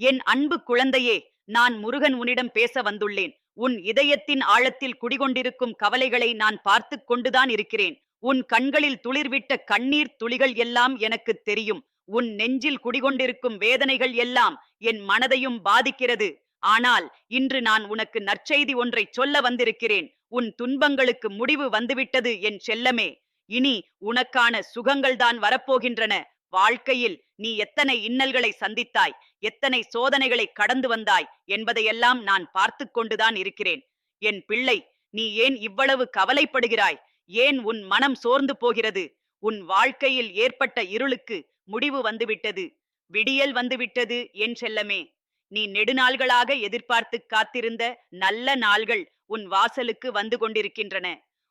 என் அன்பு குழந்தையே நான் முருகன் உன்னிடம் பேச வந்துள்ளேன். உன் இதயத்தின் ஆழத்தில் குடிகொண்டிருக்கும் கவலைகளை நான் பார்த்து கொண்டுதான் இருக்கிறேன். உன் கண்களில் துளிர்விட்ட கண்ணீர் துளிகள் எல்லாம் எனக்கு தெரியும். உன் நெஞ்சில் குடிகொண்டிருக்கும் வேதனைகள் எல்லாம் என் மனதையும் பாதிக்கிறது. ஆனால் இன்று நான் உனக்கு நற்செய்தி ஒன்றை சொல்ல வந்திருக்கிறேன். உன் துன்பங்களுக்கு முடிவு வந்துவிட்டது என் செல்லமே. இனி உனக்கான சுகங்கள்தான் வரப்போகின்றன. வாழ்க்கையில் நீ எத்தனை இன்னல்களை சந்தித்தாய் எத்தனை சோதனைகளை கடந்து வந்தாய் என்பதையெல்லாம் நான் பார்த்து கொண்டுதான் இருக்கிறேன். என் பிள்ளை நீ ஏன் இவ்வளவு கவலைப்படுகிறாய்? ஏன் உன் மனம் சோர்ந்து போகிறது? உன் வாழ்க்கையில் ஏற்பட்ட இருளுக்கு முடிவு வந்துவிட்டது. விடியல் வந்துவிட்டது என் செல்லமே. நீ நெடுநாள்களாக எதிர்பார்த்து காத்திருந்த நல்ல நாள்கள் உன் வாசலுக்கு வந்து கொண்டிருக்கின்றன.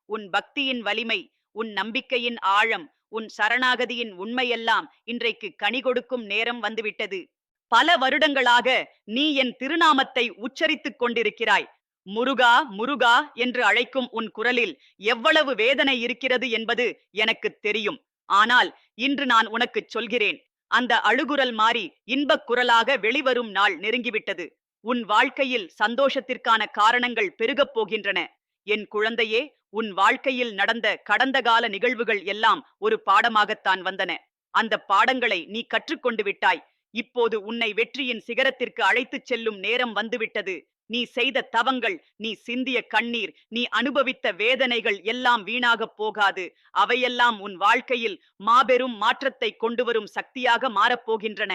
உன் பக்தியின் வலிமை உன் நம்பிக்கையின் ஆழம் உன் சரணாகதியின் உண்மையெல்லாம் இன்றைக்கு கனி கொடுக்கும் நேரம் வந்துவிட்டது. பல வருடங்களாக நீ என் திருநாமத்தை உச்சரித்துக் கொண்டிருக்கிறாய். முருகா முருகா என்று அழைக்கும் உன் குரலில் எவ்வளவு வேதனை இருக்கிறது என்பது எனக்கு தெரியும். ஆனால் இன்று நான் உனக்குச் சொல்கிறேன். அந்த அழுகுரல் மாறி இன்பக் குரலாக வெளிவரும் நாள் நெருங்கிவிட்டது. உன் வாழ்க்கையில் சந்தோஷத்திற்கான காரணங்கள் பெருகப் போகின்றன. என் குழந்தையே உன் வாழ்க்கையில் நடந்த கடந்த கால நிகழ்வுகள் எல்லாம் ஒரு பாடமாகத்தான் வந்தன. அந்த பாடங்களை நீ கற்றுக்கொண்டு விட்டாய். இப்போது உன்னை வெற்றியின் சிகரத்திற்கு அழைத்துச் செல்லும் நேரம் வந்துவிட்டது. நீ செய்த தவங்கள் நீ சிந்திய கண்ணீர் நீ அனுபவித்த வேதனைகள் எல்லாம் வீணாகப் போகாது. அவையெல்லாம் உன் வாழ்க்கையில் மாபெரும் மாற்றத்தை கொண்டு வரும் சக்தியாக மாறப்போகின்றன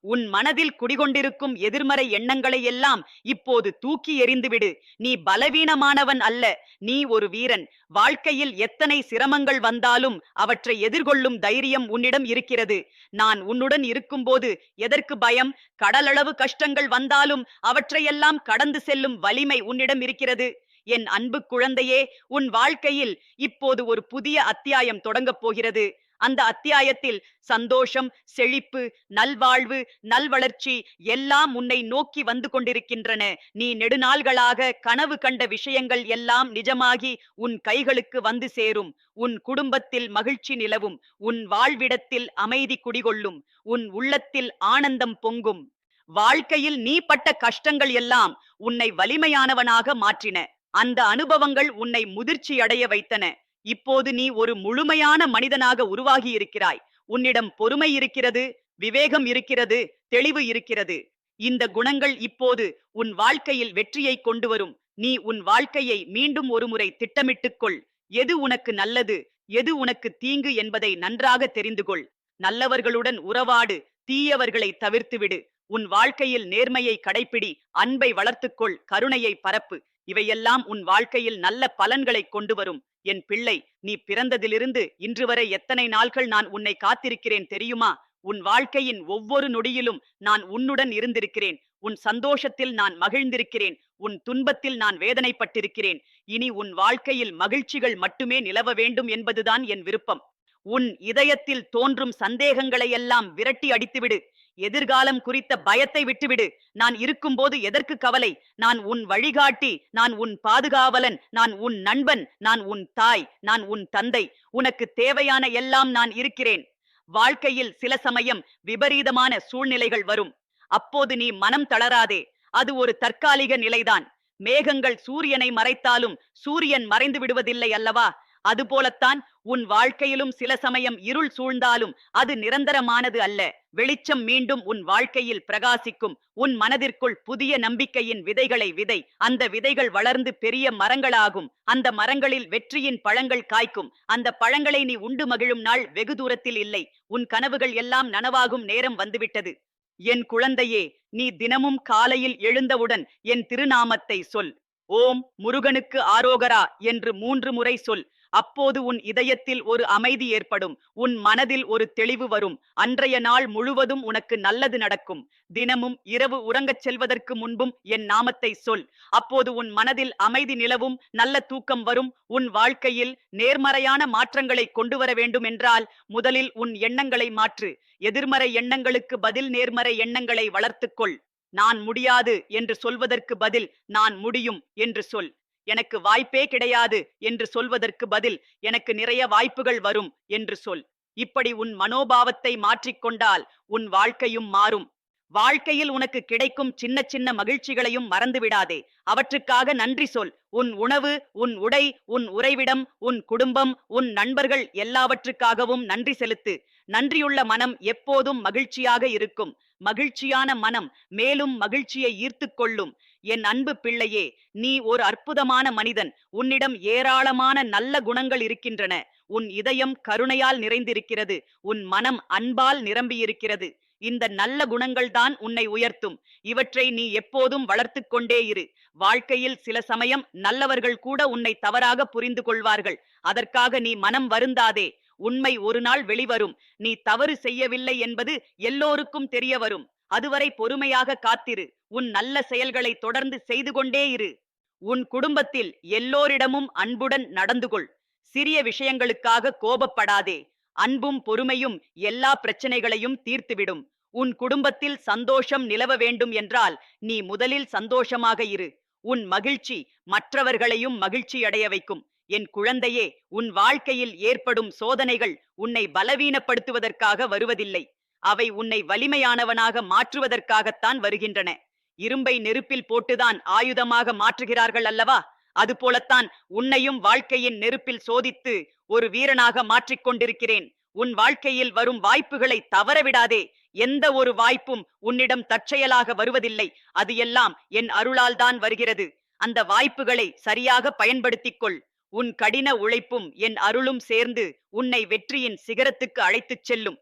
உன் மனதில் குடிகொண்டிருக்கும் எதிர்மறை எண்ணங்களை எல்லாம் இப்போது தூக்கி எறிந்துவிடு நீ பலவீனமானவன் அல்ல. நீ ஒரு வீரன். வாழ்க்கையில் எத்தனை சிரமங்கள் வந்தாலும் அவற்றை எதிர்கொள்ளும் தைரியம் உன்னிடம் இருக்கிறது. நான் உன்னுடன் இருக்கும்போது எதற்கு பயம்? கடலளவு கஷ்டங்கள் வந்தாலும் அவற்றையெல்லாம் கடந்து செல்லும் வலிமை உன்னிடம் இருக்கிறது. என் அன்பு குழந்தையே உன் வாழ்க்கையில் இப்போது ஒரு புதிய அத்தியாயம் தொடங்கப் போகிறது. அந்த அத்தியாயத்தில் சந்தோஷம் செழிப்பு நல்வாழ்வு நல்வளர்ச்சி எல்லாம் உன்னை நோக்கி வந்து கொண்டிருக்கின்றன. நீ நெடுநாள்களாக கனவு கண்ட விஷயங்கள் எல்லாம் நிஜமாகி உன் கைகளுக்கு வந்து சேரும். உன் குடும்பத்தில் மகிழ்ச்சி நிலவும். உன் வாழ்விடத்தில் அமைதி குடிகொள்ளும். உன் உள்ளத்தில் ஆனந்தம் பொங்கும். வாழ்க்கையில் நீ பட்ட கஷ்டங்கள் எல்லாம் உன்னை வலிமையானவனாக மாற்றின. அந்த அனுபவங்கள் உன்னை முதிர்ச்சி அடைய வைத்தன. இப்போது நீ ஒரு முழுமையான மனிதனாக உருவாகி இருக்கிறாய் உன்னிடம் பொறுமை இருக்கிறது விவேகம் இருக்கிறது தெளிவு இருக்கிறது. இந்த குணங்கள் இப்போது உன் வாழ்க்கையில் வெற்றியை கொண்டு வரும். நீ உன் வாழ்க்கையை மீண்டும் ஒருமுறை திட்டமிட்டுக்கொள் எது உனக்கு நல்லது எது உனக்கு தீங்கு என்பதை நன்றாக தெரிந்து கொள். நல்லவர்களுடன் உறவாடு தீயவர்களை தவிர்த்துவிடு உன் வாழ்க்கையில் நேர்மையை கடைப்பிடி அன்பை வளர்த்துக்கொள் கருணையை பரப்பு. இவையெல்லாம் உன் வாழ்க்கையில் நல்ல பலன்களை கொண்டு வரும். என் பிள்ளை நீ பிறந்ததிலிருந்து இன்று வரை எத்தனை நாள்கள் நான் உன்னை காத்திருக்கிறேன் தெரியுமா? உன் வாழ்க்கையின் ஒவ்வொரு நொடியிலும் நான் உன்னுடன் இருந்திருக்கிறேன். உன் சந்தோஷத்தில் நான் மகிழ்ந்திருக்கிறேன். உன் துன்பத்தில் நான் வேதனைப்பட்டிருக்கிறேன். இனி உன் வாழ்க்கையில் மகிழ்ச்சிகள் மட்டுமே நிலவ வேண்டும் என்பதுதான் என் விருப்பம். உன் இதயத்தில் தோன்றும் சந்தேகங்களை எல்லாம் விரட்டி அடித்துவிடு. எதிர்காலம் குறித்த பயத்தை விட்டுவிடு. நான் இருக்கும்போது எதற்கு கவலை? நான் உன் வழிகாட்டி நான் உன் பாதுகாவலன் நான் உன் நண்பன் நான் உன் தாய் நான் உன் தந்தை. உனக்கு தேவையான எல்லாம் நான் இருக்கிறேன். வாழ்க்கையில் சில சமயம் விபரீதமான சூழ்நிலைகள் வரும். அப்போது நீ மனம் தளராதே. அது ஒரு தற்காலிக நிலைதான். மேகங்கள் சூரியனை மறைத்தாலும் சூரியன் மறைந்து விடுவதில்லை அல்லவா? அதுபோலத்தான் உன் வாழ்க்கையிலும் சில சமயம் இருள் சூழ்ந்தாலும் அது நிரந்தரமானது அல்ல. வெளிச்சம் மீண்டும் உன் வாழ்க்கையில் பிரகாசிக்கும். உன் மனதிற்குள் புதிய நம்பிக்கையின் விதைகளை விதை. அந்த விதைகள் வளர்ந்து பெரிய மரங்களாகும். அந்த மரங்களில் வெற்றியின் பழங்கள் காய்க்கும். அந்த பழங்களை நீ உண்டு மகிழும் நாள் வெகு தூரத்தில் இல்லை. உன் கனவுகள் எல்லாம் நனவாகும் நேரம் வந்துவிட்டது. என் குழந்தையே நீ தினமும் காலையில் எழுந்தவுடன் என் திருநாமத்தை சொல். ஓம் முருகனுக்கு ஆரோகரா என்று மூன்று முறை சொல். அப்போது உன் இதயத்தில் ஒரு அமைதி ஏற்படும். உன் மனதில் ஒரு தெளிவு வரும். அன்றைய நாள் முழுவதும் உனக்கு நல்லது நடக்கும். தினமும் இரவு உறங்கச் செல்வதற்கு முன்பும் என் நாமத்தை சொல். அப்போது உன் மனதில் அமைதி நிலவும் நல்ல தூக்கம் வரும். உன் வாழ்க்கையில் நேர்மறையான மாற்றங்களை கொண்டு வர வேண்டும் என்றால் முதலில் உன் எண்ணங்களை மாற்று. எதிர்மறை எண்ணங்களுக்கு பதில் நேர்மறை எண்ணங்களை வளர்த்துக்கொள் நான் முடியாது என்று சொல்வதற்கு பதில் நான் முடியும் என்று சொல். எனக்கு வாய்ப்பே கிடையாது என்று சொல்வதற்கு பதில் எனக்கு நிறைய வாய்ப்புகள் வரும் என்று சொல். இப்படி உன் மனோபாவத்தை மாற்றிக்கொண்டால் உன் வாழ்க்கையும் மாறும். வாழ்க்கையில் உனக்கு கிடைக்கும் சின்ன சின்ன மகிழ்ச்சிகளையும் மறந்து விடாதே. அவற்றுக்காக நன்றி சொல். உன் உணவு உன் உடை உன் உறைவிடம் உன் குடும்பம் உன் நண்பர்கள் எல்லாவற்றுக்காகவும் நன்றி செலுத்து. நன்றியுள்ள மனம் எப்போதும் மகிழ்ச்சியாக இருக்கும். மகிழ்ச்சியான மனம் மேலும் மகிழ்ச்சியை ஈர்த்துக் கொள்ளும். என் அன்பு பிள்ளையே நீ ஒரு அற்புதமான மனிதன். உன்னிடம் ஏராளமான நல்ல குணங்கள் இருக்கின்றன. உன் இதயம் கருணையால் நிறைந்திருக்கிறது. உன் மனம் அன்பால் நிரம்பியிருக்கிறது. இந்த நல்ல குணங்கள்தான் உன்னை உயர்த்தும். இவற்றை நீ எப்போதும் வளர்த்துக் கொண்டே இரு. வாழ்க்கையில் சில சமயம் நல்லவர்கள் கூட உன்னை தவறாக புரிந்து கொள்வார்கள். அதற்காக நீ மனம் வருந்தாதே. உண்மை ஒரு நாள் வெளிவரும். நீ தவறு செய்யவில்லை என்பது எல்லோருக்கும் தெரிய வரும். அதுவரை பொறுமையாக காத்திரு. உன் நல்ல செயல்களை தொடர்ந்து செய்து கொண்டே இரு. உன் குடும்பத்தில் எல்லோரிடமும் அன்புடன் நடந்து கொள். சிறிய விஷயங்களுக்காக கோபப்படாதே. அன்பும் பொறுமையும் எல்லா பிரச்சனைகளையும் தீர்த்துவிடும். உன் குடும்பத்தில் சந்தோஷம் நிலவ வேண்டும் என்றால் நீ முதலில் சந்தோஷமாக இரு. உன் மகிழ்ச்சி மற்றவர்களையும் மகிழ்ச்சி அடைய வைக்கும். என் குழந்தையே உன் வாழ்க்கையில் ஏற்படும் சோதனைகள் உன்னை பலவீனப்படுத்துவதற்காக வருவதில்லை. அவை உன்னை வலிமையானவனாக மாற்றுவதற்காகத்தான் வருகின்றன. இரும்பை நெருப்பில் போட்டுதான் ஆயுதமாக மாற்றுகிறார்கள் அல்லவா? அதுபோலத்தான் உன்னையும் வாழ்க்கையின் நெருப்பில் சோதித்து ஒரு வீரனாக மாற்றிக்கொண்டிருக்கிறேன் உன் வாழ்க்கையில் வரும் வாய்ப்புகளை தவறவிடாதே. எந்த ஒரு வாய்ப்பும் உன்னிடம் தற்செயலாக வருவதில்லை. அது எல்லாம் என் அருளால் தான் வருகிறது. அந்த வாய்ப்புகளை சரியாக பயன்படுத்திக் கொள் உன் கடின உழைப்பும் என் அருளும் சேர்ந்து உன்னை வெற்றியின் சிகரத்துக்கு அழைத்துச் செல்லும்.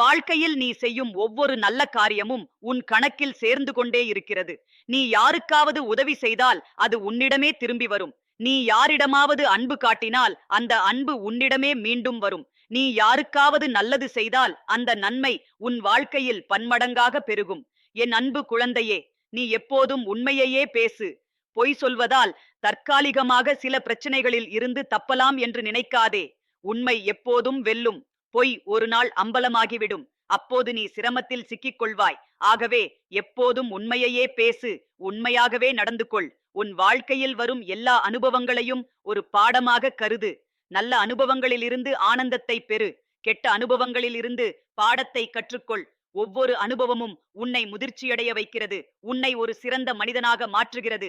வாழ்க்கையில் நீ செய்யும் ஒவ்வொரு நல்ல காரியமும் உன் கணக்கில் சேர்ந்து கொண்டே இருக்கிறது. நீ யாருக்காவது உதவி செய்தால் அது உன்னிடமே திரும்பி வரும். நீ யாரிடமாவது அன்பு காட்டினால் அந்த அன்பு உன்னிடமே மீண்டும் வரும். நீ யாருக்காவது நல்லது செய்தால் அந்த நன்மை உன் வாழ்க்கையில் பன்மடங்காக பெருகும். என் அன்பு குழந்தையே நீ எப்போதும் உண்மையையே பேசு. பொய் சொல்வதால் தற்காலிகமாக சில பிரச்சனைகளில் இருந்து தப்பலாம் என்று நினைக்காதே. உண்மை எப்போதும் வெல்லும். பொய் ஒரு நாள் அம்பலமாகிவிடும். அப்போது நீ சிரமத்தில் சிக்கிக் கொள்வாய் ஆகவே எப்போதும் உண்மையையே பேசு. உண்மையாகவே நடந்து கொள் உன் வாழ்க்கையில் வரும் எல்லா அனுபவங்களையும் ஒரு பாடமாக கருது. நல்ல அனுபவங்களிலிருந்து ஆனந்தத்தை பெறு. கெட்ட அனுபவங்களில் இருந்து பாடத்தை கற்றுக்கொள். ஒவ்வொரு அனுபவமும் உன்னை முதிர்ச்சியடைய வைக்கிறது. உன்னை ஒரு சிறந்த மனிதனாக மாற்றுகிறது.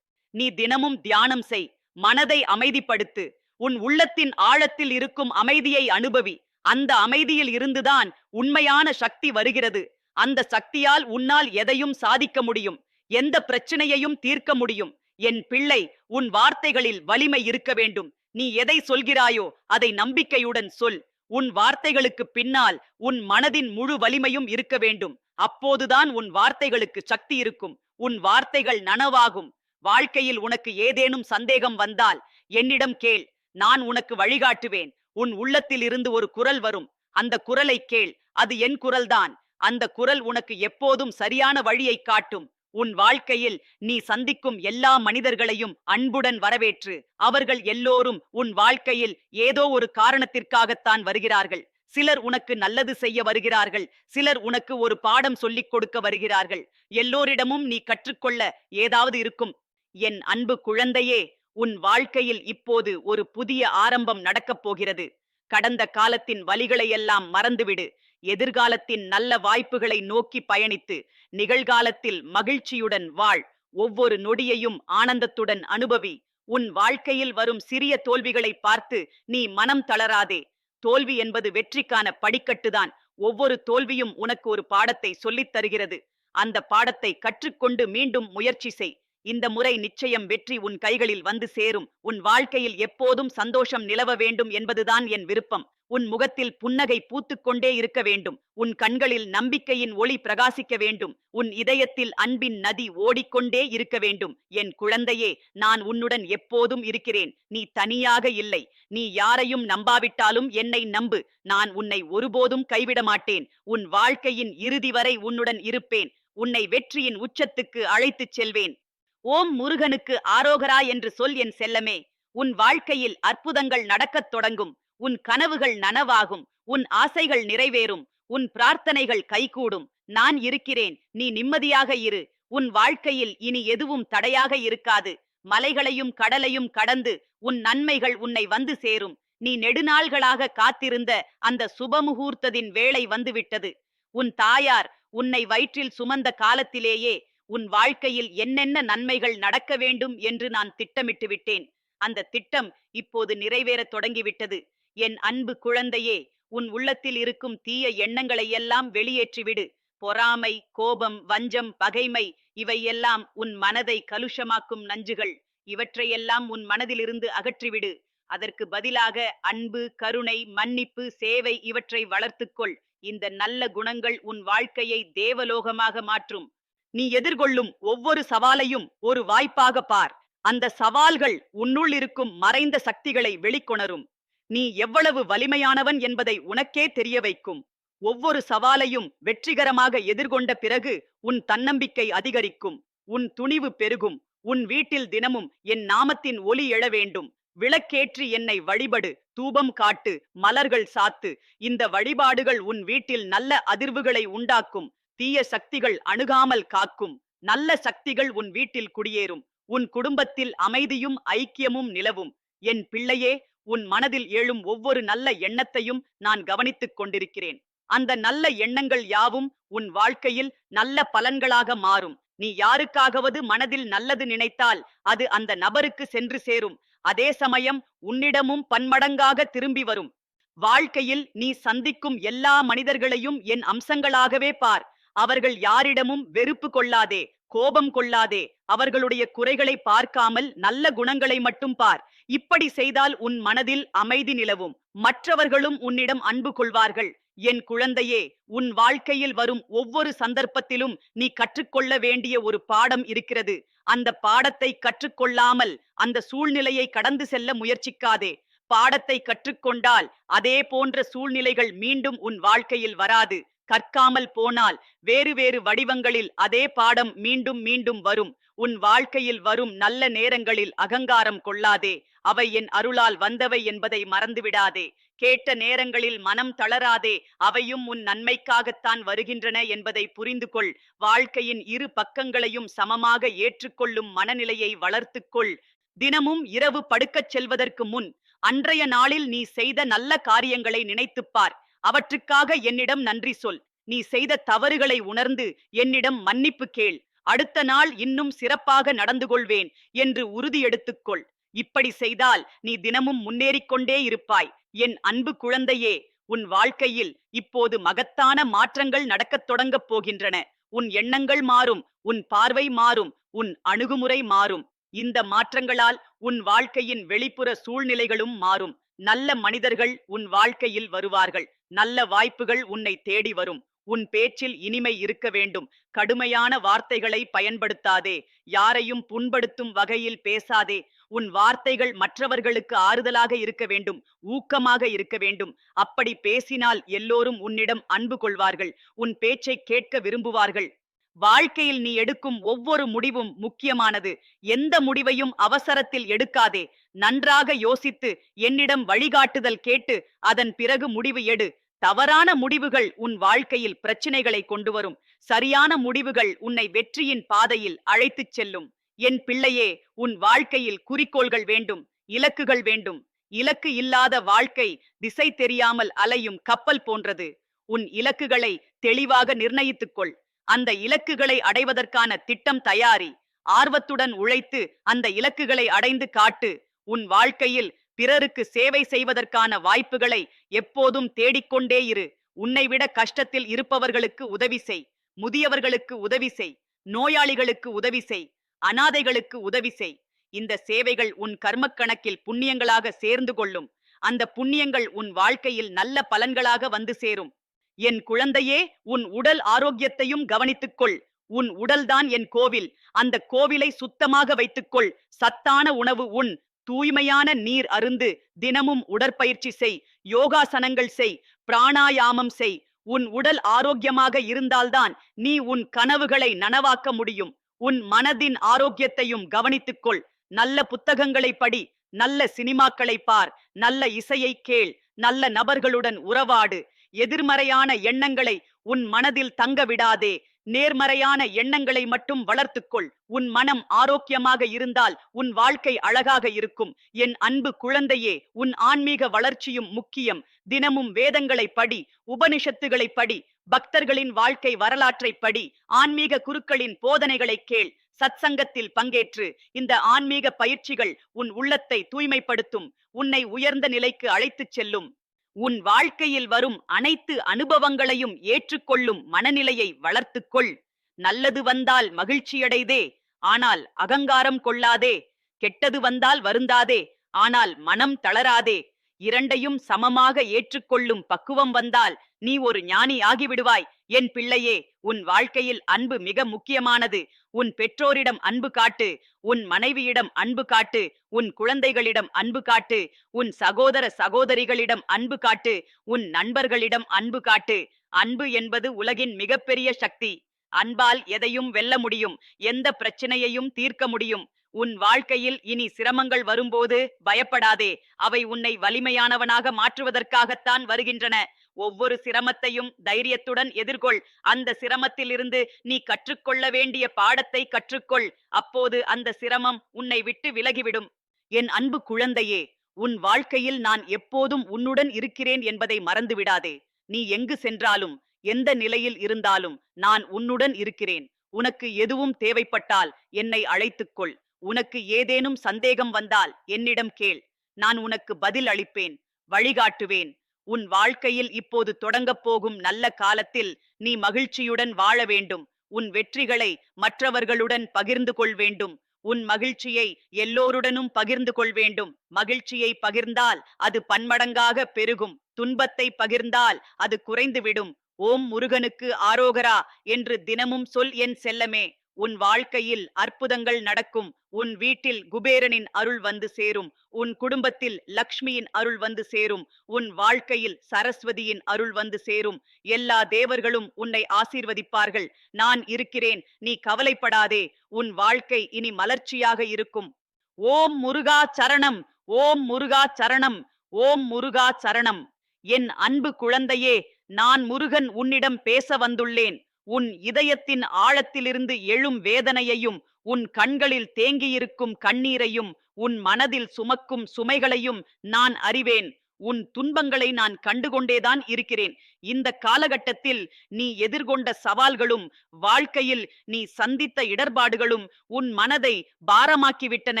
நீ தினமும் தியானம் செய். மனதை அமைதிப்படுத்து. உன் உள்ளத்தின் ஆழத்தில் இருக்கும் அமைதியை அனுபவி. அந்த அமைதியில் இருந்துதான் உண்மையான சக்தி வருகிறது. அந்த சக்தியால் உன்னால் எதையும் சாதிக்க முடியும். எந்த பிரச்சனையையும் தீர்க்க முடியும். என் பிள்ளை உன் வார்த்தைகளில் வலிமை இருக்க வேண்டும். நீ எதை சொல்கிறாயோ அதை நம்பிக்கையுடன் சொல். உன் வார்த்தைகளுக்கு பின்னால் உன் மனதின் முழு வலிமையும் இருக்க வேண்டும். அப்போதுதான் உன் வார்த்தைகளுக்கு சக்தி இருக்கும். உன் வார்த்தைகள் நனவாகும். வாழ்க்கையில் உனக்கு ஏதேனும் சந்தேகம் வந்தால் என்னிடம் கேள். நான் உனக்கு வழிகாட்டுவேன். உன் உள்ளத்தில் இருந்து ஒரு குரல் வரும். அந்த குரலை கேள். அது என் குரல்தான். அந்த குரல் உனக்கு எப்போதும் சரியான வழியை காட்டும். உன் வாழ்க்கையில் நீ சந்திக்கும் எல்லா மனிதர்களையும் அன்புடன் வரவேற்று. அவர்கள் எல்லோரும் உன் வாழ்க்கையில் ஏதோ ஒரு காரணத்திற்காகத்தான் வருகிறார்கள். சிலர் உனக்கு நல்லது செய்ய வருகிறார்கள். சிலர் உனக்கு ஒரு பாடம் சொல்லிக் கொடுக்க வருகிறார்கள். எல்லோரிடமும் நீ கற்றுக்கொள்ள ஏதாவது இருக்கும். என் அன்பு குழந்தையே உன் வாழ்க்கையில் இப்போது ஒரு புதிய ஆரம்பம் நடக்கப் போகிறது. கடந்த காலத்தின் வலிகளையெல்லாம் மறந்துவிடு. எதிர்காலத்தின் நல்ல வாய்ப்புகளை நோக்கி பயணித்து நிகழ்காலத்தில் மகிழ்ச்சியுடன் வாழ். ஒவ்வொரு நொடியையும் ஆனந்தத்துடன் அனுபவி. உன் வாழ்க்கையில் வரும் சிறிய தோல்விகளை பார்த்து நீ மனம் தளராதே. தோல்வி என்பது வெற்றிக்கான படிக்கட்டுதான். ஒவ்வொரு தோல்வியும் உனக்கு ஒரு பாடத்தை சொல்லித் தருகிறது. அந்த பாடத்தை கற்றுக்கொண்டு மீண்டும் முயற்சி செய். இந்த முறை நிச்சயம் வெற்றி உன் கைகளில் வந்து சேரும். உன் வாழ்க்கையில் எப்போதும் சந்தோஷம் நிலவ வேண்டும் என்பதுதான் என் விருப்பம். உன் முகத்தில் புன்னகை பூத்துக்கொண்டே இருக்க வேண்டும். உன் கண்களில் நம்பிக்கையின் ஒளி பிரகாசிக்க வேண்டும். உன் இதயத்தில் அன்பின் நதி ஓடிக்கொண்டே இருக்க வேண்டும். என் குழந்தையே நான் உன்னுடன் எப்போதும் இருக்கிறேன். நீ தனியாக இல்லை. நீ யாரையும் நம்பாவிட்டாலும் என்னை நம்பு. நான் உன்னை ஒருபோதும் கைவிட மாட்டேன். உன் வாழ்க்கையின் இறுதி வரை உன்னுடன் இருப்பேன். உன்னை வெற்றியின் உச்சத்துக்கு அழைத்துச் செல்வேன். ஓம் முருகனுக்கு ஆரோகரா என்று சொல் என் செல்லமே. உன் வாழ்க்கையில் அற்புதங்கள் நடக்கத் தொடங்கும். உன் கனவுகள் நனவாகும். உன் ஆசைகள் நிறைவேறும். உன் பிரார்த்தனைகள் கைகூடும். நான் இருக்கிறேன். நீ நிம்மதியாக இரு. உன் வாழ்க்கையில் இனி எதுவும் தடையாக இருக்காது. மலைகளையும் கடலையும் கடந்து உன் நன்மைகள் உன்னை வந்து சேரும். நீ நெடுநாள்களாக காத்திருந்த அந்த சுபமுகூர்த்ததின் வேளை வந்துவிட்டது. உன் தாயார் உன்னை வயிற்றில் சுமந்த காலத்திலேயே உன் வாழ்க்கையில் என்னென்ன நன்மைகள் நடக்க வேண்டும் என்று நான் திட்டமிட்டு விட்டேன். அந்த திட்டம் இப்போது நிறைவேறத் தொடங்கிவிட்டது. என் அன்பு குழந்தையே உன் உள்ளத்தில் இருக்கும் தீய எண்ணங்களை எல்லாம் வெளியேற்றிவிடு. பொறாமை கோபம் வஞ்சம் பகைமை இவையெல்லாம் உன் மனதை கலுஷமாக்கும் நஞ்சுகள். இவற்றையெல்லாம் உன் மனதிலிருந்து அகற்றிவிடு. அதற்கு பதிலாக அன்பு கருணை மன்னிப்பு சேவை இவற்றை வளர்த்துக்கொள். இந்த நல்ல குணங்கள் உன் வாழ்க்கையை தேவலோகமாக மாற்றும். நீ எதிர்கொள்ளும் ஒவ்வொரு சவாலையும் ஒரு வாய்ப்பாக பார். அந்த சவால்கள் உன்னுள் இருக்கும் மறைந்த சக்திகளை வெளிக்கொணரும். நீ எவ்வளவு வலிமையானவன் என்பதை உனக்கே தெரிய வைக்கும். ஒவ்வொரு சவாலையும் வெற்றிகரமாக எதிர்கொண்ட பிறகு உன் தன்னம்பிக்கை அதிகரிக்கும். உன் துணிவு பெருகும். உன் வீட்டில் தினமும் என் நாமத்தின் ஒலி எழ வேண்டும். விளக்கேற்றி என்னை வழிபடு. தூபம் காட்டு. மலர்கள் சாத்து. இந்த வழிபாடுகள் உன் வீட்டில் நல்ல அதிர்வுகளை உண்டாக்கும். தீய சக்திகள் அணுகாமல் காக்கும். நல்ல சக்திகள் உன் வீட்டில் குடியேறும். உன் குடும்பத்தில் அமைதியும் ஐக்கியமும் நிலவும். என் பிள்ளையே உன் மனதில் எழும் ஒவ்வொரு நல்ல எண்ணத்தையும் நான் கவனித்துக் கொண்டிருக்கிறேன். அந்த நல்ல எண்ணங்கள் யாவும் உன் வாழ்க்கையில் நல்ல பலன்களாக மாறும். நீ யாருக்காகவது மனதில் நல்லது நினைத்தால் அது அந்த நபருக்கு சென்று சேரும். அதே சமயம் உன்னிடமும் பன்மடங்காக திரும்பி வரும். வாழ்க்கையில் நீ சந்திக்கும் எல்லா மனிதர்களையும் என் அம்சங்களாகவே பார். அவர்கள் யாரிடமும் வெறுப்பு கொள்ளாதே கோபம் கொள்ளாதே. அவர்களுடைய குறைகளை பார்க்காமல் நல்ல குணங்களை மட்டும் பார். இப்படி செய்தால் உன் மனதில் அமைதி நிலவும். மற்றவர்களும் உன்னிடம் அன்பு கொள்வார்கள். என் குழந்தையே உன் வாழ்க்கையில் வரும் ஒவ்வொரு சந்தர்ப்பத்திலும் நீ கற்றுக்கொள்ள வேண்டிய ஒரு பாடம் இருக்கிறது. அந்த பாடத்தை கற்றுக்கொள்ளாமல் அந்த சூழ்நிலையை கடந்து செல்ல முயற்சிக்காதே. பாடத்தை கற்றுக்கொண்டால் அதே போன்ற சூழ்நிலைகள் மீண்டும் உன் வாழ்க்கையில் வராது. கற்காமல் போனால் வேறு வேறு வடிவங்களில் அதே பாடம் மீண்டும் மீண்டும் வரும். உன் வாழ்க்கையில் வரும் நல்ல நேரங்களில் அகங்காரம் கொள்ளாதே. அவை என் அருளால் வந்தவை என்பதை மறந்துவிடாதே. கேட்ட நேரங்களில் மனம் தளராதே. அவையும் உன் நன்மைக்காகத்தான் வருகின்றன என்பதை புரிந்து கொள் வாழ்க்கையின் இரு பக்கங்களையும் சமமாக ஏற்றுக்கொள்ளும் மனநிலையை வளர்த்துக்கொள். தினமும் இரவு படுக்கச் செல்வதற்கு முன் அன்றைய நாளில் நீ செய்த நல்ல காரியங்களை நினைத்துப்பார் அவற்றுக்காக என்னிடம் நன்றி சொல். நீ செய்த தவறுகளை உணர்ந்து என்னிடம் மன்னிப்பு கேள். அடுத்த நாள் இன்னும் சிறப்பாக நடந்து கொள்வேன் என்று உறுதி எடுத்துக்கொள் இப்படி செய்தால் நீ தினமும் முன்னேறிக்கொண்டே இருப்பாய். என் அன்பு குழந்தையே உன் வாழ்க்கையில் இப்போது மகத்தான மாற்றங்கள் நடக்கத் தொடங்கப் போகின்றன. உன் எண்ணங்கள் மாறும் உன் பார்வை மாறும் உன் அணுகுமுறை மாறும். இந்த மாற்றங்களால் உன் வாழ்க்கையின் வெளிப்புற சூழ்நிலைகளும் மாறும். நல்ல மனிதர்கள் உன் வாழ்க்கையில் வருவார்கள். நல்ல வாய்ப்புகள் உன்னை தேடி வரும். உன் பேச்சில் இனிமை இருக்க வேண்டும். கடுமையான வார்த்தைகளை பயன்படுத்தாதே. யாரையும் புண்படுத்தும் வகையில் பேசாதே. உன் வார்த்தைகள் மற்றவர்களுக்கு ஆறுதலாக இருக்க வேண்டும். ஊக்கமாக இருக்க வேண்டும். அப்படி பேசினால் எல்லோரும் உன்னிடம் அன்பு கொள்வார்கள். உன் பேச்சை கேட்க விரும்புவார்கள். வாழ்க்கையில் நீ எடுக்கும் ஒவ்வொரு முடிவும் முக்கியமானது. எந்த முடிவையும் அவசரத்தில் எடுக்காதே. நன்றாக யோசித்து என்னிடம் வழிகாட்டுதல் கேட்டு அதன் பிறகு முடிவு எடு. தவறான முடிவுகள் உன் வாழ்க்கையில் பிரச்சனைகளை கொண்டு வரும் சரியான முடிவுகள் உன்னை வெற்றியின் பாதையில் அழைத்துச் செல்லும். என் பிள்ளையே உன் வாழ்க்கையில் குறிக்கோள்கள் வேண்டும் இலக்குகள் வேண்டும். இலக்கு இல்லாத வாழ்க்கை திசை தெரியாமல் அலையும் கப்பல் போன்றது. உன் இலக்குகளை தெளிவாக நிர்ணயித்துக்கொள் அந்த இலக்குகளை அடைவதற்கான திட்டம் தயாரி. ஆர்வத்துடன் உழைத்து அந்த இலக்குகளை அடைந்து காட்டு. உன் வாழ்க்கையில் பிறருக்கு சேவை செய்வதற்கான வாய்ப்புகளை எப்போதும் தேடிக்கொண்டே இரு. உன்னை விட கஷ்டத்தில் இருப்பவர்களுக்கு உதவி செய். முதியவர்களுக்கு உதவி செய். நோயாளிகளுக்கு உதவி செய். அனாதைகளுக்கு உதவி செய். இந்த சேவைகள் உன் கர்மக் கணக்கில் புண்ணியங்களாக சேர்ந்து கொள்ளும். அந்த புண்ணியங்கள் உன் வாழ்க்கையில் நல்ல பலன்களாக வந்து சேரும். என் குழந்தையே உன் உடல் ஆரோக்கியத்தையும் கவனித்துக்கொள். உன் உடல்தான் என் கோவில். அந்த கோவிலை சுத்தமாக வைத்துக்கொள். சத்தான உணவு உன் தூய்மையான நீர் அருந்து தினமும் உடற்பயிற்சி செய் யோகாசனங்கள் செய் பிராணாயாமம் செய். உன் உடல் ஆரோக்கியமாக இருந்தால்தான் நீ உன் கனவுகளை நனவாக்க முடியும். உன் மனதின் ஆரோக்கியத்தையும் கவனித்துக்கொள். நல்ல புத்தகங்களை படி நல்ல சினிமாக்களை பார் நல்ல இசையை கேள் நல்ல நபர்களுடன் உறவாடு. எதிர்மறையான எண்ணங்களை உன் மனதில் தங்க விடாதே. நேர்மறையான எண்ணங்களை மட்டும் வளர்த்துக்கொள். உன் மனம் ஆரோக்கியமாக இருந்தால் உன் வாழ்க்கை அழகாக இருக்கும். என் அன்பு குழந்தையே உன் ஆன்மீக வளர்ச்சியும் முக்கியம். தினமும் வேதங்களை படி உபனிஷத்துகளை படி பக்தர்களின் வாழ்க்கை வரலாற்றை படி ஆன்மீக குருக்களின் போதனைகளை கேள். சத்சங்கத்தில் பங்கேற்று இந்த ஆன்மீக பயிற்சிகள் உன் உள்ளத்தை தூய்மைப்படுத்தும். உன்னை உயர்ந்த நிலைக்கு அழைத்துச் செல்லும். உன் வாழ்க்கையில் வரும் அனைத்து அனுபவங்களையும் ஏற்றுக்கொள்ளும் மனநிலையை வளர்த்துக்கொள். நல்லது வந்தால் மகிழ்ச்சியடைதே. ஆனால் அகங்காரம் கொள்ளாதே. கெட்டது வந்தால் வருந்தாதே. ஆனால் மனம் தளராதே. இரண்டையும் சமமாக ஏற்றுக்கொள்ளும் பக்குவம் வந்தால் நீ ஒரு ஞானி ஆகிவிடுவாய். என் பிள்ளையே உன் வாழ்க்கையில் அன்பு மிக முக்கியமானது. உன் பெற்றோரிடம் அன்பு காட்டு. உன் மனைவியிடம் அன்பு காட்டு. உன் குழந்தைகளிடம் அன்பு காட்டு. உன் சகோதர சகோதரிகளிடம் அன்பு காட்டு. உன் நண்பர்களிடம் அன்பு காட்டு. அன்பு என்பது உலகின் மிகப்பெரிய சக்தி. அன்பால் எதையும் வெல்ல முடியும். எந்த பிரச்சனையையும் தீர்க்க முடியும். உன் வாழ்க்கையில் இனி சிரமங்கள் வரும்போது பயப்படாதே. அவை உன்னை வலிமையானவனாக மாற்றுவதற்காகத்தான் வருகின்றன. ஒவ்வொரு சிரமத்தையும் தைரியத்துடன் எதிர்கொள். அந்த சிரமத்திலிருந்து நீ கற்றுக்கொள்ள வேண்டிய பாடத்தை கற்றுக்கொள். அப்போது அந்த சிரமம் உன்னை விட்டு விலகிவிடும். என் அன்பு குழந்தையே உன் வாழ்க்கையில் நான் எப்போதும் உன்னுடன் இருக்கிறேன் என்பதை மறந்துவிடாதே. நீ எங்கு சென்றாலும் எந்த நிலையில் இருந்தாலும் நான் உன்னுடன் இருக்கிறேன். உனக்கு எதுவும் தேவைப்பட்டால் என்னை அழைத்துக்கொள். உனக்கு ஏதேனும் சந்தேகம் வந்தால் என்னிடம் கேள். நான் உனக்கு பதில் அளிப்பேன். வழிகாட்டுவேன். உன் வாழ்க்கையில் இப்போது தொடங்கப் போகும் நல்ல காலத்தில் நீ மகிழ்ச்சியுடன் வாழ வேண்டும். உன் வெற்றிகளை மற்றவர்களுடன் பகிர்ந்து கொள் வேண்டும். உன் மகிழ்ச்சியை எல்லோருடனும் பகிர்ந்து கொள் வேண்டும். மகிழ்ச்சியை பகிர்ந்தால் அது பன்மடங்காக பெருகும். துன்பத்தை பகிர்ந்தால் அது குறைந்துவிடும். ஓம் முருகனுக்கு ஆரோகரா என்று தினமும் சொல் என் செல்லமே. உன் வாழ்க்கையில் அற்புதங்கள் நடக்கும். உன் வீட்டில் குபேரனின் அருள் வந்து சேரும். உன் குடும்பத்தில் லக்ஷ்மியின் அருள் வந்து சேரும். உன் வாழ்க்கையில் சரஸ்வதியின் அருள் வந்து சேரும். எல்லா தேவர்களும் உன்னை ஆசீர்வதிப்பார்கள். நான் இருக்கிறேன். நீ கவலைப்படாதே. உன் வாழ்க்கை இனி மலர்ச்சியாக இருக்கும். ஓம் முருகா சரணம். ஓம் முருகா சரணம். ஓம் முருகா சரணம். என் அன்பு குழந்தையே நான் முருகன் உன்னிடம் பேச வந்துள்ளேன். உன் இதயத்தின் ஆழத்திலிருந்து எழும் வேதனையையும் உன் கண்களில் தேங்கியிருக்கும் கண்ணீரையும் உன் மனதில் சுமக்கும் சுமைகளையும் நான் அறிவேன். உன் துன்பங்களை நான் கண்டுகொண்டேதான் இருக்கிறேன். இந்த காலகட்டத்தில் நீ எதிர்கொண்ட சவால்களும் வாழ்க்கையில் நீ சந்தித்த இடர்பாடுகளும் உன் மனதை பாரமாக்கிவிட்டன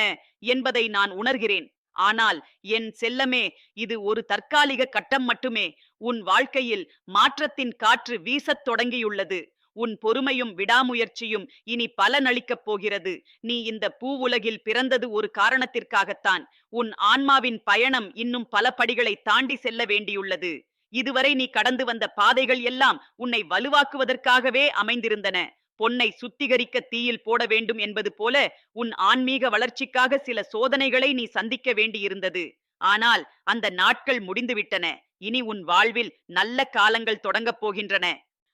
என்பதை நான் உணர்கிறேன். ஆனால் என் செல்லமே இது ஒரு தற்காலிக கட்டம் மட்டுமே. உன் வாழ்க்கையில் மாற்றத்தின் காற்று வீசத் தொடங்கியுள்ளது. உன் பொறுமையும் விடாமுயற்சியும் இனி பலனளிக்கப் போகிறது. நீ இந்த பூ உலகில் பிறந்தது ஒரு காரணத்திற்காகத்தான். உன் ஆன்மாவின் பயணம் இன்னும் பல படிகளை தாண்டி செல்ல வேண்டியுள்ளது. இதுவரை நீ கடந்து வந்த பாதைகள் எல்லாம் உன்னை வலுவாக்குவதற்காகவே அமைந்திருந்தன. பொன்னை சுத்திகரிக்க தீயில் போட வேண்டும் என்பது போல உன் ஆன்மீக வளர்ச்சிக்காக சில சோதனைகளை நீ சந்திக்க வேண்டியிருந்தது. ஆனால் அந்த நாட்கள் முடிந்துவிட்டன. இனி உன் வாழ்வில் நல்ல காலங்கள் தொடங்கப் போகின்றன.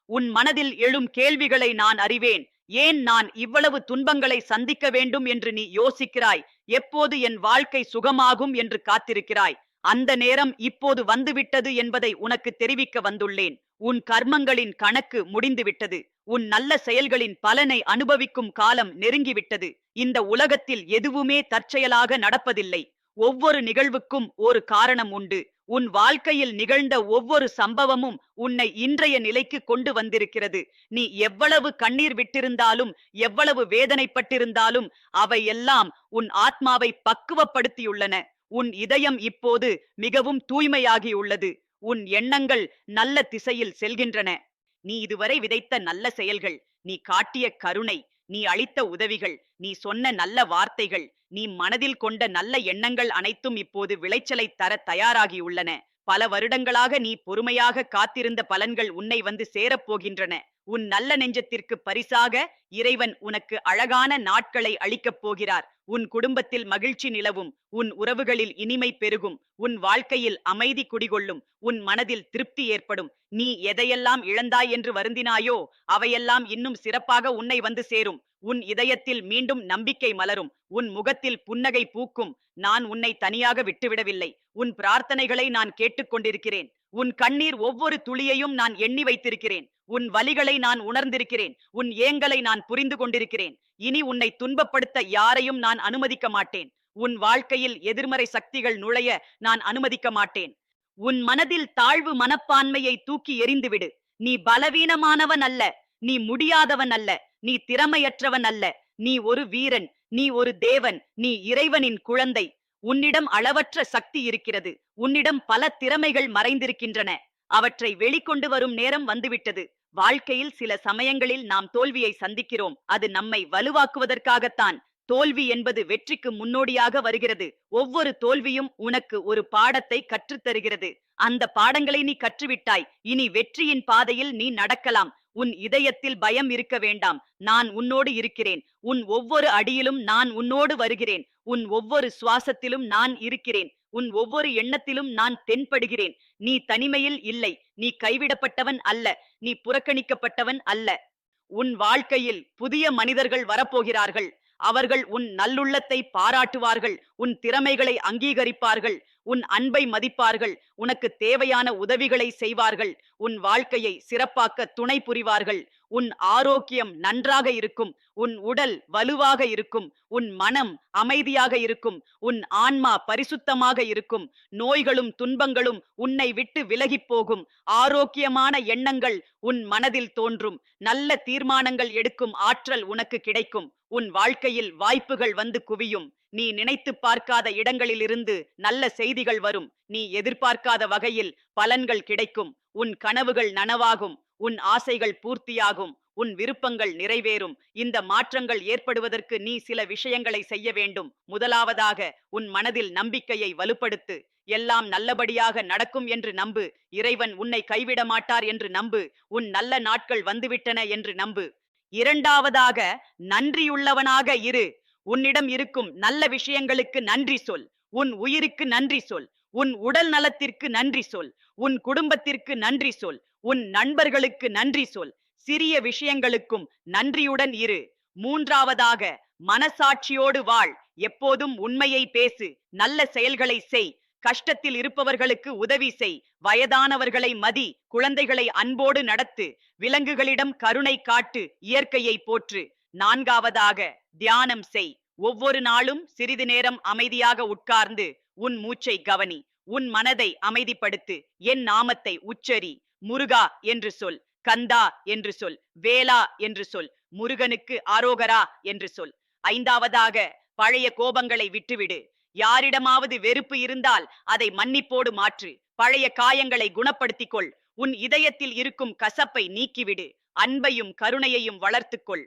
உன் மனதில் எழும் கேள்விகளை நான் அறிவேன். ஏன் நான் இவ்வளவு துன்பங்களை சந்திக்க வேண்டும் என்று நீ யோசிக்கிறாய்? எப்போது என் வாழ்க்கை சுகமாகும் என்று காத்திருக்கிறாய்? அந்த நேரம் இப்போது வந்துவிட்டது என்பதை உனக்கு தெரிவிக்க வந்துள்ளேன். உன் கர்மங்களின் கணக்கு முடிந்துவிட்டது. உன் நல்ல செயல்களின் பலனை அனுபவிக்கும் காலம் நெருங்கிவிட்டது. இந்த உலகத்தில் எதுவுமே தற்செயலாக நடப்பதில்லை. ஒவ்வொரு நிகழ்வுக்கும் ஒரு காரணம் உண்டு. உன் வாழ்க்கையில் நிகழ்ந்த ஒவ்வொரு சம்பவமும் உன்னை இன்றைய நிலைக்கு கொண்டு வந்திருக்கிறது. நீ எவ்வளவு கண்ணீர் விட்டிருந்தாலும் எவ்வளவு வேதனைப்பட்டிருந்தாலும் அவையெல்லாம் உன் ஆத்மாவை பக்குவப்படுத்தியுள்ளன. உன் இதயம் இப்போது மிகவும் தூய்மையாகியுள்ளது. உன் எண்ணங்கள் நல்ல திசையில் செல்கின்றன. நீ இதுவரை விதைத்த நல்ல செயல்கள் நீ காட்டிய கருணை நீ அளித்த உதவிகள் நீ சொன்ன நல்ல வார்த்தைகள் நீ மனதில் கொண்ட நல்ல எண்ணங்கள் அனைத்தும் இப்போது விளைச்சலை தர தயாராகியுள்ளன. பல வருடங்களாக நீ பொறுமையாக காத்திருந்த பலன்கள் உன்னை வந்து சேரப்போகின்றன உன் நல்ல நெஞ்சத்திற்கு பரிசாக இறைவன் உனக்கு அழகான நாட்களை அளிக்கப் போகிறார். உன் குடும்பத்தில் மகிழ்ச்சி நிலவும் உன் உறவுகளில் இனிமை பெருகும் உன் வாழ்க்கையில் அமைதி குடிகொள்ளும் உன் மனதில் திருப்தி ஏற்படும். நீ எதையெல்லாம் இழந்தாய் என்று வருந்தினாயோ அவையெல்லாம் இன்னும் சிறப்பாக உன்னை வந்து சேரும். உன் இதயத்தில் மீண்டும் நம்பிக்கை மலரும் உன் முகத்தில் புன்னகை பூக்கும். நான் உன்னை தனியாக விட்டுவிடவில்லை. உன் பிரார்த்தனைகளை நான் கேட்டுக்கொண்டிருக்கிறேன் உன் கண்ணீர் ஒவ்வொரு துளியையும் நான் எண்ணி வைத்திருக்கிறேன். உன் வலிகளை நான் உணர்ந்திருக்கிறேன். உன் ஏங்கலை நான் புரிந்து கொண்டிருக்கிறேன். இனி உன்னை துன்பப்படுத்த யாரையும் நான் அனுமதிக்க மாட்டேன். உன் வாழ்க்கையில் எதிர்மறை சக்திகள் நுழைய நான் அனுமதிக்க மாட்டேன். உன் மனதில் தாழ்வு மனப்பான்மையை தூக்கி எறிந்துவிடு. நீ பலவீனமானவன் அல்ல. நீ முடியாதவன் அல்ல. நீ திறமையற்றவன் அல்ல. நீ ஒரு வீரன். நீ ஒரு தேவன். நீ இறைவனின் குழந்தை. உன்னிடம் அளவற்ற சக்தி இருக்கிறது. உன்னிடம் பல திறமைகள் மறைந்திருக்கின்றன. அவற்றை வெளிக்கொண்டு வரும் நேரம் வந்துவிட்டது. வாழ்க்கையில் சில சமயங்களில் நாம் தோல்வியை சந்திக்கிறோம். அது நம்மை வலுவாக்குவதற்காகத்தான். தோல்வி என்பது வெற்றிக்கு முன்னோடியாக வருகிறது. ஒவ்வொரு தோல்வியும் உனக்கு ஒரு பாடத்தை கற்றுத் தருகிறது அந்த பாடங்களை நீ கற்றுவிட்டாய். இனி வெற்றியின் பாதையில் நீ நடக்கலாம். உன் இதயத்தில் பயம் இருக்க வேண்டாம். நான் உன்னோடு இருக்கிறேன். உன் ஒவ்வொரு அடியிலும் நான் உன்னோடு வருகிறேன். உன் ஒவ்வொரு சுவாசத்திலும் நான் இருக்கிறேன். உன் ஒவ்வொரு எண்ணத்திலும் நான் தென்படுகிறேன். நீ தனிமையில் இல்லை. நீ கைவிடப்பட்டவன் அல்ல. நீ புறக்கணிக்கப்பட்டவன் அல்ல. உன் வாழ்க்கையில் புதிய மனிதர்கள் வரப்போகிறார்கள். அவர்கள் உன் நல்லுள்ளத்தை பாராட்டுவார்கள். உன் திறமைகளை அங்கீகரிப்பார்கள். உன் அன்பை மதிப்பார்கள் உனக்கு தேவையான உதவிகளை செய்வார்கள் உன் வாழ்க்கையை சிறப்பாக்க துணை புரிவார்கள் உன் ஆரோக்கியம் நன்றாக இருக்கும் உன் உடல் வலுவாக இருக்கும் உன் மனம் அமைதியாக இருக்கும் உன் ஆன்மா பரிசுத்தமாக இருக்கும் நோய்களும் துன்பங்களும் உன்னை விட்டு விலகிப் போகும் ஆரோக்கியமான எண்ணங்கள் உன் மனதில் தோன்றும் நல்ல தீர்மானங்கள் எடுக்கும் ஆற்றல் உனக்கு கிடைக்கும். உன் வாழ்க்கையில் வாய்ப்புகள் வந்து குவியும். நீ நினைத்து பார்க்காத இடங்களிலிருந்து நல்ல செய்திகள் வரும். நீ எதிர்பார்க்காத வகையில் பலன்கள் கிடைக்கும். உன் கனவுகள் நனவாகும். உன் ஆசைகள் பூர்த்தியாகும். உன் விருப்பங்கள் நிறைவேறும். இந்த மாற்றங்கள் ஏற்படுவதற்கு நீ சில விஷயங்களை செய்ய வேண்டும். முதலாவதாக உன் மனதில் நம்பிக்கையை வலுப்படுத்து. எல்லாம் நல்லபடியாக நடக்கும் என்று நம்பு. இறைவன் உன்னை கைவிட மாட்டார் என்று நம்பு. உன் நல்ல நாட்கள் வந்துவிட்டன என்று நம்பு. இரண்டாவதாக நன்றியுள்ளவனாக இரு. உன்னிடம் இருக்கும் நல்ல விஷயங்களுக்கு நன்றி சொல். உன் உயிருக்கு நன்றி சொல். உன் உடல் நலத்திற்கு நன்றி சொல். உன் குடும்பத்திற்கு நன்றி சொல். உன் நண்பர்களுக்கு நன்றி சொல். சிறிய விஷயங்களுக்கும் நன்றியுடன் இரு. மூன்றாவதாக மனசாட்சியோடு வாழ். எப்போதும் உண்மையை பேசு. நல்ல செயல்களை செய். கஷ்டத்தில் இருப்பவர்களுக்கு உதவி செய். வயதானவர்களை மதி. குழந்தைகளை அன்போடு நடத்து. விலங்குகளிடம் கருணை காட்டு. இயற்கையை போற்று. நான்காவதாக தியானம் செய். ஒவ்வொரு நாளும் சிறிது நேரம் அமைதியாக உட்கார்ந்து உன் மூச்சை கவனி. உன் மனதை அமைதிப்படுத்து. என் நாமத்தை உச்சரி. முருகா என்று சொல். கந்தா என்று சொல். வேலா என்று சொல். முருகனுக்கு ஆரோகரா என்று சொல். ஐந்தாவதாக பழைய கோபங்களை விட்டுவிடு. யாரிடமாவது வெறுப்பு இருந்தால் அதை மன்னிப்போடு மாற்று. பழைய காயங்களை குணப்படுத்திக் கொள் உன் இதயத்தில் இருக்கும் கசப்பை நீக்கிவிடு. அன்பையும் கருணையையும் வளர்த்துக்கொள்.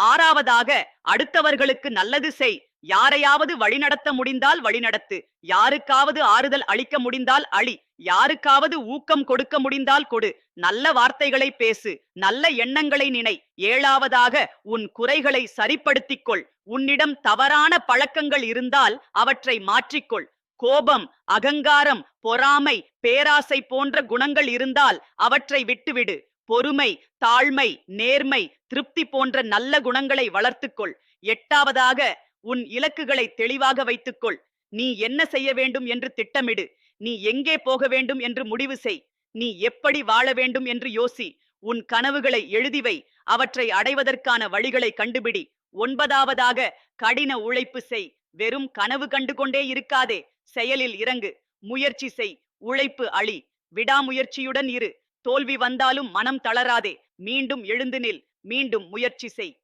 ஆறாவதாக அடுத்தவர்களுக்கு நல்லது செய். யாரையாவது வழிநடத்த முடிந்தால் வழிநடத்து. யாருக்காவது ஆறுதல் அளிக்க முடிந்தால் அழி. யாருக்காவது ஊக்கம் கொடுக்க முடிந்தால் கொடு. நல்ல வார்த்தைகளை பேசு. நல்ல எண்ணங்களை நினை. ஏழாவதாக உன் குறைகளை சரிப்படுத்திக் கொள் உன்னிடம் தவறான பழக்கங்கள் இருந்தால் அவற்றை மாற்றிக்கொள். கோபம் அகங்காரம் பொறாமை பேராசை போன்ற குணங்கள் இருந்தால் அவற்றை விட்டுவிடு. பொறுமை தாழ்மை நேர்மை திருப்தி போன்ற நல்ல குணங்களை வளர்த்துக்கொள். எட்டாவதாக உன் இலக்குகளை தெளிவாக வைத்துக்கொள். நீ என்ன செய்ய வேண்டும் என்று திட்டமிடு. நீ எங்கே போக வேண்டும் என்று முடிவு செய். நீ எப்படி வாழ வேண்டும் என்று யோசி. உன் கனவுகளை எழுதிவை அவற்றை அடைவதற்கான வழிகளை கண்டுபிடி. ஒன்பதாவதாக கடின உழைப்பு செய். வெறும் கனவு கண்டு கொண்டே இருக்காதே. செயலில் இறங்கு. முயற்சி செய். உழைப்பு அழி. விடாமுயற்சியுடன் இரு. தோல்வி வந்தாலும் மனம் தளராதே. மீண்டும் எழுந்து நில். மீண்டும் முயற்சி செய்.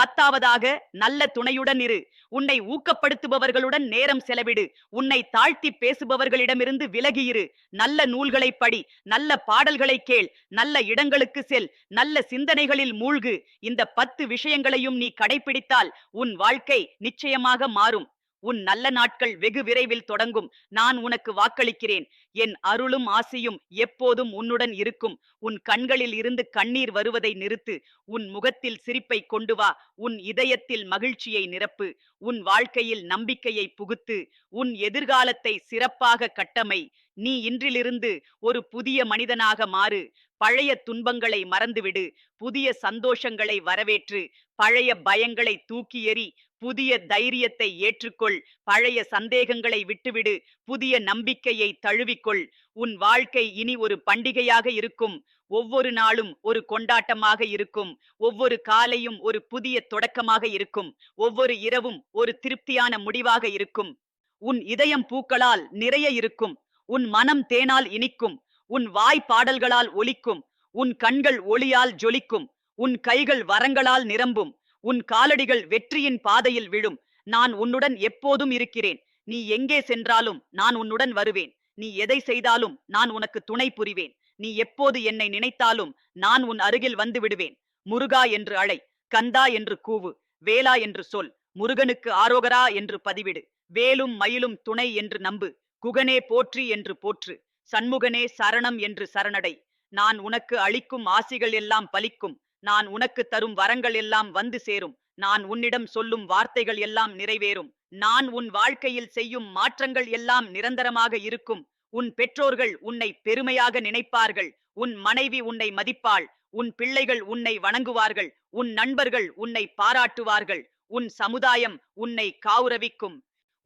பத்தாவதாக நல்ல துணையுடன் இரு. உன்னை ஊக்கப்படுத்துபவர்களுடன் நேரம் செலவிடு. உன்னை தாழ்த்தி பேசுபவர்களிடமிருந்து விலகியிரு நல்ல நூல்களை படி நல்ல பாடல்களை கேள். நல்ல இடங்களுக்கு செல். நல்ல சிந்தனைகளில் மூழ்கு. இந்த பத்து விஷயங்களையும் நீ கடைபிடித்தால் உன் வாழ்க்கை நிச்சயமாக மாறும். உன் நல்ல நாட்கள் வெகு விரைவில் தொடங்கும். நான் உனக்கு வாக்களிக்கிறேன். என் அருளும் ஆசையும் எப்போதும் உன்னுடன் இருக்கும். உன் கண்களில் இருந்து கண்ணீர் வருவதை நிறுத்து. உன் முகத்தில் சிரிப்பை கொண்டு வா. உன் இதயத்தில் மகிழ்ச்சியை நிரப்பு. உன் வாழ்க்கையில் நம்பிக்கையை புகுத்து. உன் எதிர்காலத்தை சிறப்பாக கட்டமை. நீ இன்றிலிருந்து ஒரு புதிய மனிதனாக மாறு. பழைய துன்பங்களை மறந்துவிடு. புதிய சந்தோஷங்களை வரவேற்று. பழைய பயங்களை தூக்கி எறி. புதிய தைரியத்தை ஏற்றுக்கொள். பழைய சந்தேகங்களை விட்டுவிடு. புதிய நம்பிக்கையை தழுவிக்கொள். உன் வாழ்க்கை இனி ஒரு பண்டிகையாக இருக்கும். ஒவ்வொரு நாளும் ஒரு கொண்டாட்டமாக இருக்கும். ஒவ்வொரு காலையும் ஒரு புதிய தொடக்கமாக இருக்கும். ஒவ்வொரு இரவும் ஒரு திருப்தியான முடிவாக இருக்கும். உன் இதயம் பூக்களால் நிறைய இருக்கும். உன் மனம் தேனால் இனிக்கும் உன் வாய் பாடல்களால் ஒலிக்கும் உன் கண்கள் ஒளியால் ஜொலிக்கும் உன் கைகள் வரங்களால் நிரம்பும் உன் காலடிகள் வெற்றியின் பாதையில் விழும். நான் உன்னுடன் எப்போதும் இருக்கிறேன். நீ எங்கே சென்றாலும் நான் உன்னுடன் வருவேன். நீ எதை செய்தாலும் நான் உனக்கு துணை புரிவேன். நீ எப்போது என்னை நினைத்தாலும் நான் உன் அருகில் வந்து விடுவேன். முருகா என்று அழை கந்தா என்று கூவு வேலா என்று சொல் முருகனுக்கு ஆரோகரா என்று பதிவிடு. வேலும் மயிலும் துணை என்று நம்பு. குகனே போற்றி என்று போற்று சண்முகனே சரணம் என்று சரணடை. நான் உனக்கு அளிக்கும் ஆசிகள் எல்லாம் பலிக்கும் நான் உனக்கு தரும் வரங்கள் எல்லாம் வந்து சேரும் நான் உன்னிடம் சொல்லும் வார்த்தைகள் எல்லாம் நிறைவேறும். நான் உன் வாழ்க்கையில் செய்யும் மாற்றங்கள் எல்லாம் நிரந்தரமாக இருக்கும். உன் பெற்றோர்கள் உன்னை பெருமையாக நினைப்பார்கள். உன் மனைவி உன்னை மதிப்பாள். உன் பிள்ளைகள் உன்னை வணங்குவார்கள். உன் நண்பர்கள் உன்னை பாராட்டுவார்கள். உன் சமுதாயம் உன்னை காவுரவிக்கும்.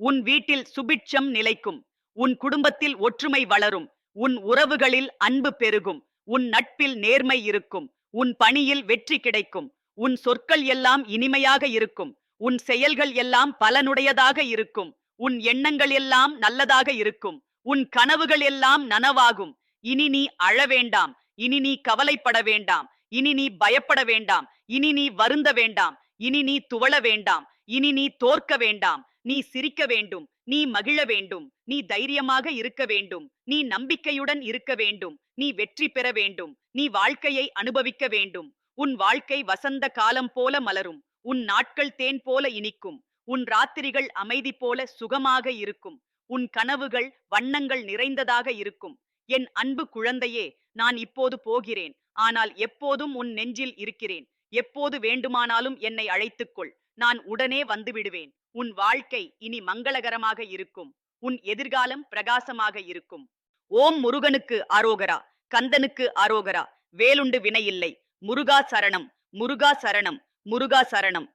உன் வீட்டில் சுபிட்சம் நிலைக்கும். உன் குடும்பத்தில் ஒற்றுமை வளரும். உன் உறவுகளில் அன்பு பெருகும். உன் நட்பில் நேர்மை இருக்கும். உன் பணியில் வெற்றி கிடைக்கும். உன் சொற்கள் எல்லாம் இனிமையாக இருக்கும். உன் செயல்கள் எல்லாம் பலனுடையதாக இருக்கும். உன் எண்ணங்கள் எல்லாம் நல்லதாக இருக்கும். உன் கனவுகள் எல்லாம் நனவாகும். இனி நீ அழ வேண்டாம். இனி நீ கவலைப்பட வேண்டாம். இனி நீ பயப்பட வேண்டாம். இனி நீ வருந்த வேண்டாம். இனி நீ துவள வேண்டாம். இனி நீ தோற்க வேண்டாம். நீ சிரிக்க வேண்டும். நீ மகிழ வேண்டும். நீ தைரியமாக இருக்க வேண்டும். நீ நம்பிக்கையுடன் இருக்க வேண்டும். நீ வெற்றி பெற வேண்டும். நீ வாழ்க்கையை அனுபவிக்க வேண்டும். உன் வாழ்க்கை வசந்த காலம் போல மலரும். உன் நாட்கள் தேன் போல இனிக்கும். உன் ராத்திரிகள் அமைதி போல சுகமாக இருக்கும். உன் கனவுகள் வண்ணங்கள் நிறைந்ததாக இருக்கும். என் அன்பு குழந்தையே நான் இப்போது போகிறேன். ஆனால் எப்போதும் உன் நெஞ்சில் இருக்கிறேன். எப்போது வேண்டுமானாலும் என்னை அழைத்துக்கொள். நான் உடனே வந்து விடுவேன். உன் வாழ்க்கை இனி மங்களகரமாக இருக்கும். உன் எதிர்காலம் பிரகாசமாக இருக்கும். ஓம் முருகனுக்கு ஆரோகரா கந்தனுக்கு ஆரோகரா வேலுண்டு வினையில்லை முருகா சரணம் முருகா சரணம் முருகா சரணம்.